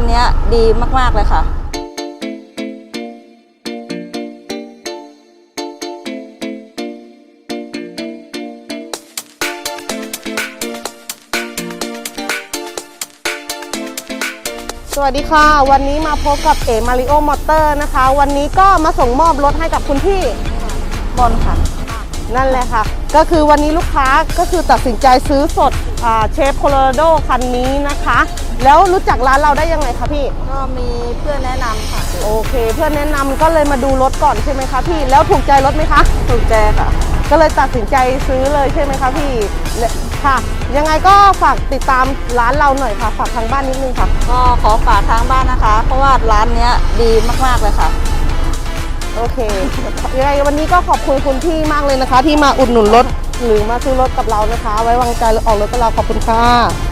านเนี้ยดีมากๆเลยค่ะสวัสดีค่ะ วันนี้มาพบกับเอมาริโอมอเตอร์นะคะ วันนี้ก็มาส่งมอบรถให้กับคุณพี่บนค่ะ นั่นแหละค่ะ ก็คือวันนี้ลูกค้าก็คือตัดสินใจซื้อสดอ่าเชฟโคโลราโดคันนี้นะคะ แล้วรู้จักร้านเราได้ยังไงคะพี่ ก็มีเพื่อนแนะนำค่ะ โอเค เพื่อนแนะนำก็เลยมาดูรถก่อนใช่ไหมคะพี่ แล้วถูกใจรถไหมคะ ถูกใจค่ะ ก็เลยตัดสินใจซื้อเลยใช่ไหมคะพี่และค่ะ ยังไงก็ฝากติดตามร้านเราหน่อยค่ะ ฝากทางบ้านนิดนึงค่ะ ก็ขอฝากทางบ้านนะคะ เพราะว่าร้านเนี้ยดีมากๆเลยค่ะ โอเคยังไงวันนี้ก็ขอบคุณคุณพี่มากเลยนะคะ ที่มาอุดหนุนรถหรือมาซื้อรถกับเรานะคะ ไว้วางใจออกรถกับเราขอบคุณค่ะ